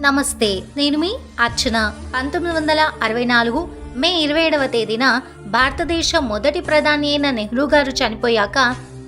నమస్తే నేను మీ అర్చన. పంతొమ్మిది వందల అరవై నాలుగు మే ఇరవై ఏడవ తేదీన భారతదేశ మొదటి ప్రధాని అయిన నెహ్రూ గారు చనిపోయాక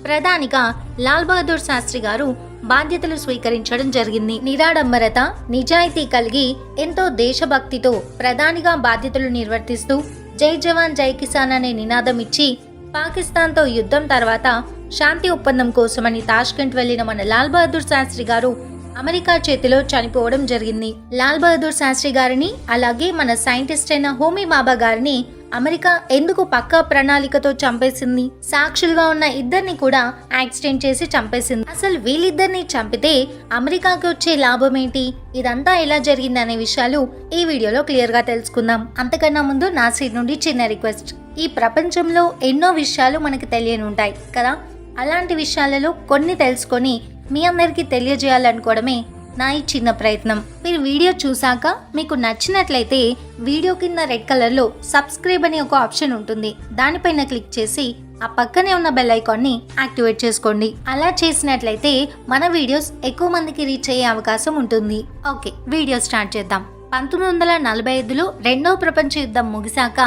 ప్రధానిగా లాల్ బహదూర్ శాస్త్రి గారు బాధ్యతలు స్వీకరించడం జరిగింది. నిరాడంబరత నిజాయితీ కలిగి ఎంతో దేశభక్తితో ప్రధానిగా బాధ్యతలు నిర్వర్తిస్తూ జై జవాన్ జై కిసాన్ అనే నినాదం ఇచ్చి పాకిస్తాన్తో యుద్ధం తర్వాత శాంతి ఒప్పందం కోసమని తాష్కెంట్ వెళ్ళిన మన లాల్ బహదూర్ శాస్త్రి గారు అమెరికా చేతిలో చనిపోవడం జరిగింది. లాల్ బహదూర్ శాస్త్రి గారిని అలాగే మన సైంటిస్ట్ అయిన హోమీ బాబా గారిని అమెరికా ఎందుకు పక్కా ప్రణాళికతో చంపేసింది? సాక్షులుగా ఉన్న ఇద్దరిని కూడా యాక్సిడెంట్ చేసి చంపేసింది. అసలు వీళ్ళిద్దరిని చంపితే అమెరికాకి వచ్చే లాభం ఏంటి? ఇదంతా ఎలా జరిగింది అనే విషయాలు ఈ వీడియోలో క్లియర్గా తెలుసుకుందాం. అంతకన్నా ముందు నా సైడ్ నుండి చిన్న రిక్వెస్ట్. ఈ ప్రపంచంలో ఎన్నో విషయాలు మనకు తెలియని ఉంటాయి కదా? అలాంటి విషయాలలో కొన్ని తెలుసుకొని మీ అందరికీ తెలియజేయాలనుకోవడమే నా ఈ చిన్న ప్రయత్నం. మీరు వీడియో చూసాక మీకు నచ్చినట్లయితే వీడియో కింద రెడ్ కలర్లో సబ్స్క్రైబ్ అనే ఒక ఆప్షన్ ఉంటుంది. దానిపైన క్లిక్ చేసి ఆ పక్కనే ఉన్న బెల్ ఐకాన్ని యాక్టివేట్ చేసుకోండి. అలా చేసినట్లయితే మన వీడియోస్ ఎక్కువ మందికి రీచ్ అయ్యే అవకాశం ఉంటుంది. ఓకే వీడియో స్టార్ట్ చేద్దాం. పంతొమ్మిది వందల నలభై ఐదులో రెండవ ప్రపంచ యుద్ధం ముగిశాక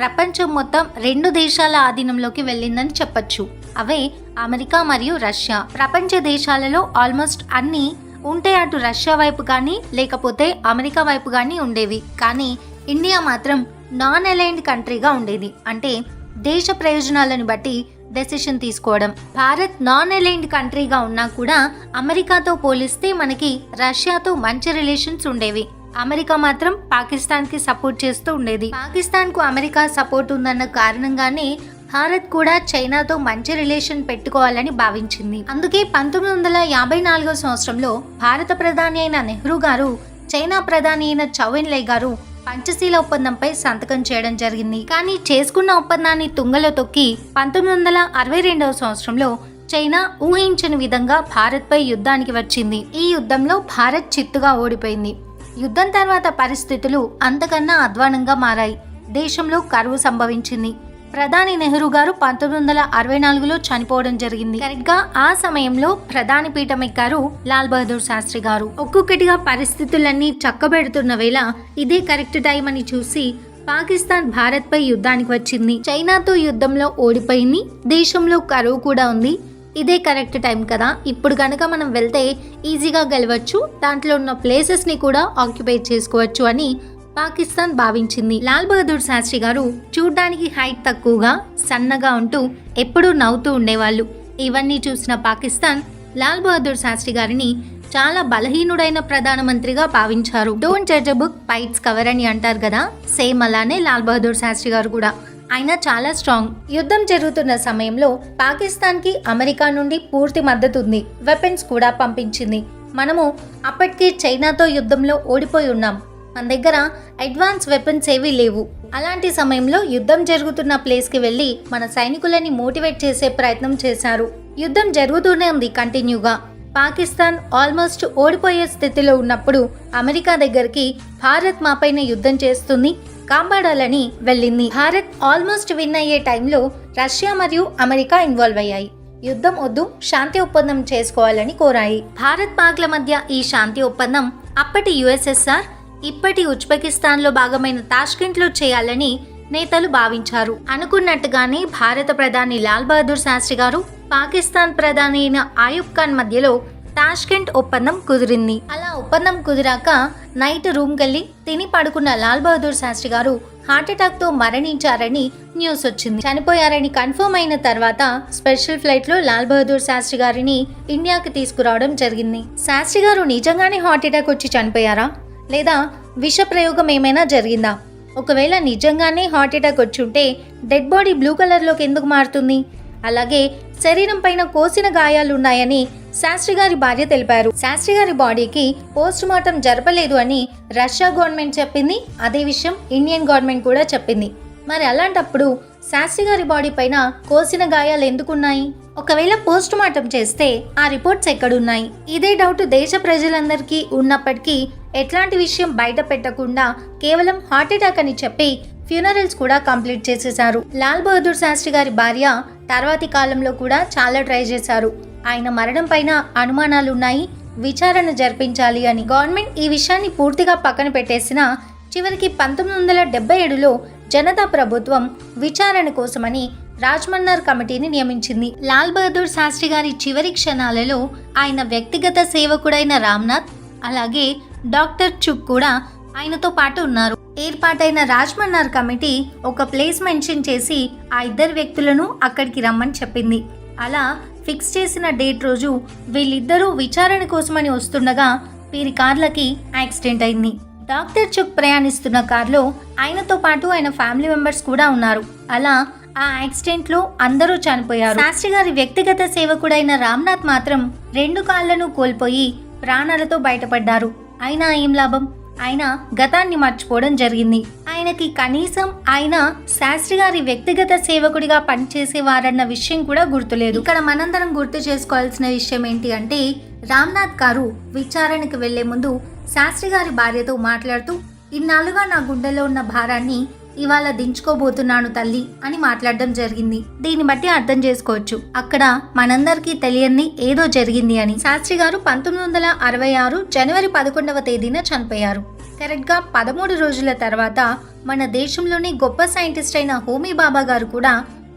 ప్రపంచం మొత్తం రెండు దేశాల ఆధీనంలోకి వెళ్ళిందని చెప్పొచ్చు. అవే అమెరికా మరియు రష్యా. ప్రపంచ దేశాలలో ఆల్మోస్ట్ అన్ని ఉంటే అటు రష్యా వైపు కానీ లేకపోతే అమెరికా వైపు కానీ ఉండేవి. కానీ ఇండియా మాత్రం నాన్ అలైన్డ్ కంట్రీగా ఉండేది. అంటే దేశ ప్రయోజనాలను బట్టి డెసిషన్ తీసుకోవడం. భారత్ నాన్ అలైన్డ్ కంట్రీగా ఉన్నా కూడా అమెరికాతో పోలిస్తే మనకి రష్యాతో మంచి రిలేషన్స్ ఉండేవి. అమెరికా మాత్రం పాకిస్తాన్కి సపోర్ట్ చేస్తూ ఉండేది. పాకిస్తాన్కు అమెరికా సపోర్ట్ ఉందన్న కారణంగానే భారత్ కూడా చైనాతో మంచి రిలేషన్ పెట్టుకోవాలని భావించింది. అందుకే పంతొమ్మిది వందల యాభై నాలుగో సంవత్సరంలో భారత ప్రధాని అయిన నెహ్రూ గారు చైనా ప్రధాని అయిన చౌవెన్లై గారు పంచశీల ఒప్పందంపై సంతకం చేయడం జరిగింది. కానీ చేసుకున్న ఒప్పందాన్ని తుంగలో తొక్కి పంతొమ్మిది వందల అరవై రెండవ సంవత్సరంలో చైనా ఊహించని విధంగా భారత్పై యుద్ధానికి వచ్చింది. ఈ యుద్ధంలో భారత్ చిత్తుగా ఓడిపోయింది. యుద్ధం తర్వాత పరిస్థితులు అంతకన్నా అధ్వానంగా మారాయి. దేశంలో కరువు సంభవించింది. ప్రధాని నెహ్రూ గారు పంతొమ్మిది వందల అరవై నాలుగులో చనిపోవడం జరిగింది. కరెక్ట్గా ఆ సమయంలో ప్రధాని పీఠం ఎక్కారు లాల్ బహదూర్ శాస్త్రి గారు. ఒక్కొక్కటిగా పరిస్థితులన్నీ చక్కబెడుతున్న వేళ ఇదే కరెక్ట్ టైం అని చూసి పాకిస్తాన్ భారత్ పై యుద్ధానికి వచ్చింది. చైనాతో యుద్ధంలో ఓడిపోయింది. దేశంలో కరువు కూడా ఉంది. ఇదే కరెక్ట్ టైం కదా. ఇప్పుడు కనుక మనం వెళ్తే ఈజీగా గెలవచ్చు. దాంట్లో ఉన్న ప్లేసెస్ని కూడా ఆక్యుపై చేసుకోవచ్చు అని పాకిస్తాన్ భావించింది. లాల్ బహదూర్ శాస్త్రి గారు చూడ్డానికి హైట్ తక్కువగా సన్నగా ఉంటూ ఎప్పుడూ నవ్వుతూ ఉండేవాళ్ళు. ఇవన్నీ చూసిన పాకిస్తాన్ లాల్ బహదూర్ శాస్త్రి గారిని చాలా బలహీనుడైన ప్రధానమంత్రిగా భావించారు. Don't judge book by its cover అని అంటారు కదా? సేమ్ అలానే లాల్ బహదూర్ శాస్త్రి గారు కూడా. ఆయన చాలా స్ట్రాంగ్ యుద్ధం జరుగుతున్న సమయంలో పాకిస్తాన్కి అమెరికా నుండి పూర్తి మద్దతు ఉంది. వెపన్స్ కూడా పంపించింది. మనము అప్పటికే చైనాతో యుద్ధంలో ఓడిపోయి ఉన్నాం. మన దగ్గర అడ్వాన్స్ వెపన్స్ ఏవి లేవు. అలాంటి సమయంలో యుద్ధం జరుగుతున్న ప్లేస్కి వెళ్ళి మన సైనికులని మోటివేట్ చేసే ప్రయత్నం చేశారు. యుద్ధం జరుగుతూనే ఉంది కంటిన్యూగా. పాకిస్తాన్ ఆల్మోస్ట్ ఓడిపోయే స్థితిలో ఉన్నప్పుడు అమెరికా దగ్గరికి భారత్ మాపైన యుద్ధం చేస్తుంది కాపాడాలని వెళ్ళింది. భారత్ ఆల్మోస్ట్ విన్ అయ్యే టైంలో రష్యా మరియు అమెరికా ఇన్వాల్వ్ అయ్యాయి. యుద్ధం వద్దు శాంతి ఒప్పందం చేసుకోవాలని కోరాయి. భారత్ పాక్ల మధ్య ఈ శాంతి ఒప్పందం అప్పటి యుఎస్ఎస్ఆర్ ఇప్పటి ఉజ్బెకిస్తాన్లో భాగమైన తాష్కెంట్లో చేయాలని నేతలు భావించారు. అనుకున్నట్టుగానే భారత ప్రధాని లాల్ బహదూర్ శాస్త్రి గారు పాకిస్తాన్ ప్రధాని అయిన ఆయుబ్ ఖాన్ మధ్యలో తాష్కెంట్ ఒప్పందం కుదిరింది. అలా ఒప్పందం కుదిరాక నైట్ రూమ్ కెళ్ళి తిని పడుకున్న లాల్ బహదూర్ శాస్త్రి గారు హార్ట్అటాక్తో మరణించారని న్యూస్ వచ్చింది. చనిపోయారని కన్ఫర్మ్ అయిన తర్వాత స్పెషల్ ఫ్లైట్లో లాల్ బహదూర్ శాస్త్రి గారిని ఇండియాకి తీసుకురావడం జరిగింది. శాస్త్రి గారు నిజంగానే హార్ట్అటాక్ వచ్చి చనిపోయారా? లేదా విష ప్రయోగం ఏమైనా జరిగిందా? ఒకవేళ నిజంగానే హార్ట్ అటాక్ వచ్చుంటే డెడ్ బాడీ బ్లూ కలర్లోకి ఎందుకు మారుతుంది? అలాగే శరీరం పైన కోసిన గాయాలున్నాయని శాస్త్రి గారి భార్య తెలిపారు. శాస్త్రి గారి బాడీకి పోస్ట్ మార్టం జరపలేదు అని రష్యా గవర్నమెంట్ చెప్పింది. అదే విషయం ఇండియన్ గవర్నమెంట్ కూడా చెప్పింది. మరి అలాంటప్పుడు శాస్త్రి గారి బాడీ పైన కోసిన గాయాలు ఎందుకున్నాయి? ఒకవేళ పోస్ట్ మార్టం చేస్తే ఆ రిపోర్ట్స్ ఎక్కడున్నాయి? ఇదే డౌట్ దేశ ప్రజలందరికీ ఉన్నప్పటికీ ఎట్లాంటి విషయం బయట పెట్టకుండా కేవలం హార్ట్ అటాక్ అని చెప్పి ఫ్యూనరల్స్ కూడా కంప్లీట్ చేసేశారు. లాల్ బహదూర్ శాస్త్రి గారి భార్య తర్వాతి కాలంలో కూడా చాలా ట్రై చేశారు. ఆయన మరణం పైన అనుమానాలున్నాయి విచారణ జరిపించాలి అని. గవర్నమెంట్ ఈ విషయాన్ని పూర్తిగా పక్కన పెట్టేసిన చివరికి పంతొమ్మిది వందల డెబ్బై ఏడులో జనతా ప్రభుత్వం విచారణ కోసమని రాజ్మన్నార్ కమిటీని నియమించింది. లాల్ బహదూర్ శాస్త్రి గారి చివరి క్షణాలలో ఆయన వ్యక్తిగత సేవకుడైన రామ్నాథ్ అలాగే డాక్టర్ చుక్ కూడా ఆయనతో పాటు ఉన్నారు. ఏర్పాటైన రాజ్మన్నార్ కమిటీ ఒక ప్లేస్ మెన్షన్ చేసి ఆ ఇద్దరు వ్యక్తులను అక్కడికి రమ్మని చెప్పింది. అలా ఫిక్స్ చేసిన డేట్ రోజు వీళ్ళిద్దరూ విచారణ కోసమని వస్తుండగా వీరి కార్లకి యాక్సిడెంట్ అయింది. డాక్టర్ చుక్ ప్రయాణిస్తున్న కార్లో ఆయనతో పాటు ఆయన ఫ్యామిలీ మెంబర్స్ కూడా ఉన్నారు. అలా ఆ యాక్సిడెంట్లో అందరూ చనిపోయారు. శాస్త్రి గారి వ్యక్తిగత సేవకుడైన రామ్నాథ్ మాత్రం రెండు కాళ్ళను కోల్పోయి ప్రాణాలతో బయటపడ్డారు. అయినా ఏం లాభం? ఆయన గతాన్ని మర్చిపోవడం జరిగింది. ఆయనకి కనీసం ఆయన శాస్త్రి గారి వ్యక్తిగత సేవకుడిగా పనిచేసేవారన్న విషయం కూడా గుర్తులేదు. ఇక్కడ మనందరం గుర్తు చేసుకోవాల్సిన విషయం ఏంటి అంటే రామ్నాథ్ గారు విచారణకు వెళ్ళే ముందు శాస్త్రి గారి భార్యతో మాట్లాడుతూ ఇన్నాళ్ళుగా నా గుండెలో ఉన్న భారాన్ని ఇవాళ దించుకోబోతున్నాను తల్లి అని మాట్లాడడం జరిగింది. దీన్ని బట్టి అర్థం చేసుకోవచ్చు. అక్కడ మనందరికీ తెలియని ఏదో జరిగింది అని శాస్త్రి గారు పంతొమ్మిది వందల అరవై ఆరు జనవరి పదకొండవ తేదీన చనిపోయారు. కరెక్ట్గా పదమూడు రోజుల తర్వాత మన దేశంలోని గొప్ప సైంటిస్ట్ అయిన హోమీ బాబా గారు కూడా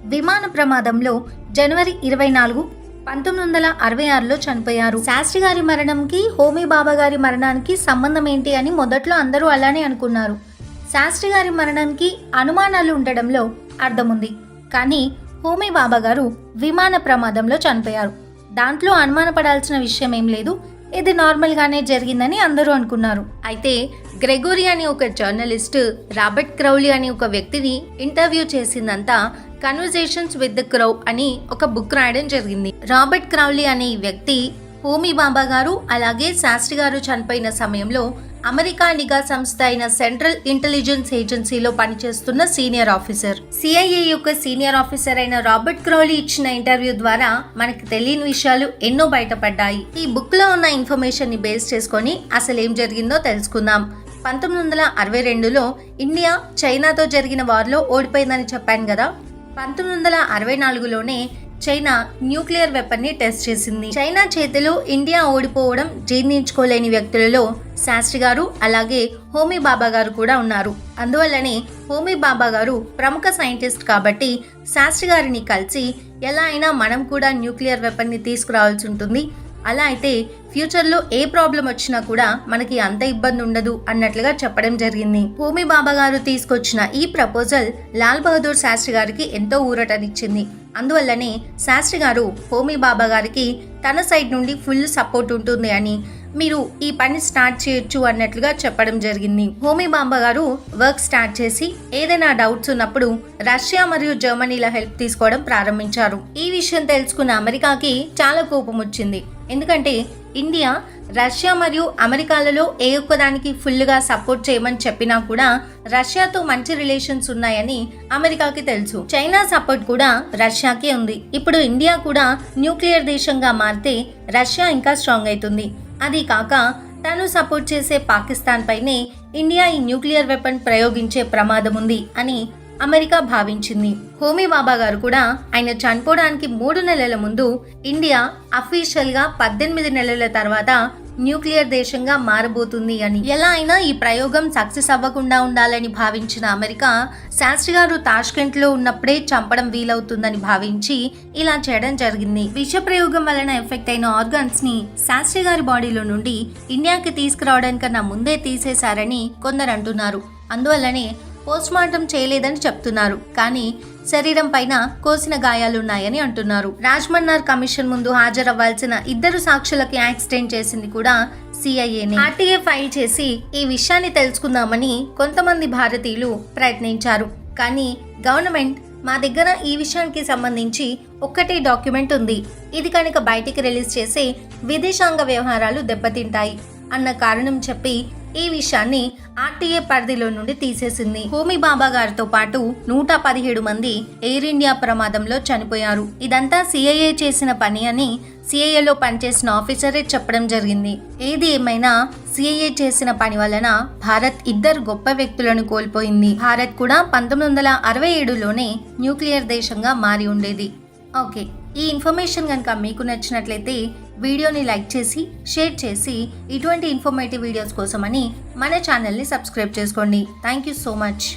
విమాన ప్రమాదంలో జనవరి ఇరవై నాలుగు పంతొమ్మిది వందల అరవై ఆరులో చనిపోయారు. శాస్త్రి గారి మరణంకి హోమీ బాబా గారి మరణానికి సంబంధం ఏంటి అని మొదట్లో అందరూ అలానే అనుకున్నారు. శాస్త్రి గారి మరణానికి అనుమానాలు ఉండడంలో అర్థముంది. కానీ హోమీ బాబా గారు విమాన ప్రమాదంలో చనిపోయారు. దాంట్లో అనుమానపడాల్సిన విషయం ఏం లేదు. ఇది నార్మల్గానే జరిగిందని అందరూ అనుకున్నారు. అయితే గ్రెగోరి అనే ఒక జర్నలిస్ట్ రాబర్ట్ క్రౌలీ అనే ఒక వ్యక్తిని ఇంటర్వ్యూ చేసిందంతా కన్వర్జేషన్స్ విత్ ద క్రౌ అని ఒక బుక్ రాయడం జరిగింది. రాబర్ట్ క్రౌలీ అనే వ్యక్తి హోమీ బాబా గారు అలాగే శాస్త్రి గారు చనిపోయిన సమయంలో అమెరికా నిఘా సంస్థ అయిన సెంట్రల్ ఇంటెలిజెన్స్ ఏజెన్సీలో పనిచేస్తున్న సీనియర్ ఆఫీసర్. సిఐఏ యొక్క సీనియర్ ఆఫీసర్ అయిన రాబర్ట్ క్రౌలీ ఇచ్చిన ఇంటర్వ్యూ ద్వారా మనకి తెలియని విషయాలు ఎన్నో బయటపడ్డాయి. ఈ బుక్లో ఉన్న ఇన్ఫర్మేషన్ని బేస్ చేసుకొని అసలు ఏం జరిగిందో తెలుసుకుందాం. పంతొమ్మిది వందల అరవై రెండులో ఇండియా చైనాతో జరిగిన వార్లో ఓడిపోయిందని చెప్పాను కదా? పంతొమ్మిది వందల అరవై నాలుగులోనే చైనా న్యూక్లియర్ వెపన్ని టెస్ట్ చేసింది. చైనా చేతిలో ఇండియా ఓడిపోవడం జీర్ణించుకోలేని వ్యక్తులలో శాస్త్రి గారు అలాగే హోమీ బాబా గారు కూడా ఉన్నారు. అందువల్లనే హోమీ బాబా గారు ప్రముఖ సైంటిస్ట్ కాబట్టి శాస్త్రి గారిని కలిసి ఎలా అయినా మనం కూడా న్యూక్లియర్ వెపన్ని తీసుకురావాల్సి ఉంటుంది. అలా అయితే ఫ్యూచర్లో ఏ ప్రాబ్లం వచ్చినా కూడా మనకి అంత ఇబ్బంది ఉండదు అన్నట్లుగా చెప్పడం జరిగింది. హోమీ బాబా గారు తీసుకొచ్చిన ఈ ప్రపోజల్ లాల్ బహదూర్ శాస్త్రి గారికి ఎంతో ఊరటనిచ్చింది. అందువల్లనే శాస్త్రి గారు హోమీ బాబా గారికి తన సైడ్ నుండి ఫుల్ సపోర్ట్ ఉంటుంది అని మీరు ఈ పని స్టార్ట్ చేయొచ్చు అన్నట్లుగా చెప్పడం జరిగింది. హోమీ బాబా గారు వర్క్ స్టార్ట్ చేసి ఏదైనా డౌట్స్ ఉన్నప్పుడు రష్యా మరియు జర్మనీల హెల్ప్ తీసుకోవడం ప్రారంభించారు. ఈ విషయం తెలుసుకున్న అమెరికాకి చాలా కోపం వచ్చింది. ఎందుకంటే ఇండియా రష్యా మరియు అమెరికాలలో ఏ ఒక్కదానికి ఫుల్గా సపోర్ట్ చేయమని చెప్పినా కూడా రష్యాతో మంచి రిలేషన్స్ ఉన్నాయని అమెరికాకి తెలుసు. చైనా సపోర్ట్ కూడా రష్యాకే ఉంది. ఇప్పుడు ఇండియా కూడా న్యూక్లియర్ దేశంగా మారితే రష్యా ఇంకా స్ట్రాంగ్ అవుతుంది. అది కాక తను సపోర్ట్ చేసే పాకిస్తాన్ పైనే ఇండియా ఈ న్యూక్లియర్ వెపన్ ప్రయోగించే ప్రమాదం ఉంది అని అమెరికా భావించింది. హోమీ బాబా గారు కూడా ఆయన చనిపోవడానికి మూడు నెలల ముందు ఇండియా అఫీషియల్గా పద్దెనిమిది నెలల తర్వాత న్యూక్లియర్ దేశంగా మారబోతుంది అని. ఎలా అయినా ఈ ప్రయోగం సక్సెస్ అవ్వకుండా ఉండాలని భావించిన అమెరికా శాస్త్రి గారు తాష్కెంట్లో ఉన్నప్పుడే చంపడం వీలవుతుందని భావించి ఇలా చేయడం జరిగింది. విష ప్రయోగం వలన ఎఫెక్ట్ అయిన ఆర్గాన్స్ని శాస్త్రి గారి బాడీలో నుండి ఇండియాకి తీసుకురావడానికన్నా ముందే తీసేశారని కొందరు అంటున్నారు. అందువల్లనే పోస్ట్ మార్టం చేయలేదని చెప్తున్నారు. కానీ శరీరం పైన కోసిన గాయాలున్నాయని అంటున్నారు. రాజ్మన్నార్ కమిషన్ ముందు హాజరవ్వాల్సిన ఇద్దరు సాక్షులకి యాక్సిడెంట్ చేసింది కూడా సిఐఏని. ఆర్టీఏ ఫైల్ చేసి ఈ విషయాన్ని తెలుసుకుందామని కొంతమంది భారతీయులు ప్రయత్నించారు. కానీ గవర్నమెంట్ మా దగ్గర ఈ విషయానికి సంబంధించి ఒక్కటే డాక్యుమెంట్ ఉంది. ఇది కనుక బయటికి రిలీజ్ చేసి విదేశాంగ వ్యవహారాలు దెబ్బతింటాయి అన్న కారణం చెప్పి ఈ విషయాన్ని ఆర్టీఏ పరిధిలో నుండి తీసేసింది. హోమీ బాబా గారితో పాటు నూట పదిహేడు మంది ఎయిర్ ఇండియా ప్రమాదంలో చనిపోయారు. ఇదంతా సిఐఏ చేసిన పని అని సిఐఏలో పనిచేసిన ఆఫీసరే చెప్పడం జరిగింది. ఏది ఏమైనా సిఐఏ చేసిన పని వలన భారత్ ఇద్దరు గొప్ప వ్యక్తులను కోల్పోయింది. భారత్ కూడా పంతొమ్మిది వందల అరవై ఏడులోనే న్యూక్లియర్ దేశంగా మారి ఉండేది. ఓకే ఈ ఇన్ఫర్మేషన్ కనుక మీకు నచ్చినట్లయితే వీడియోని లైక్ చేసి షేర్ చేసి ఇటువంటి ఇన్ఫర్మేటివ్ వీడియోస్ కోసమని మన ఛానల్ని సబ్స్క్రైబ్ చేసుకోండి. Thank you so much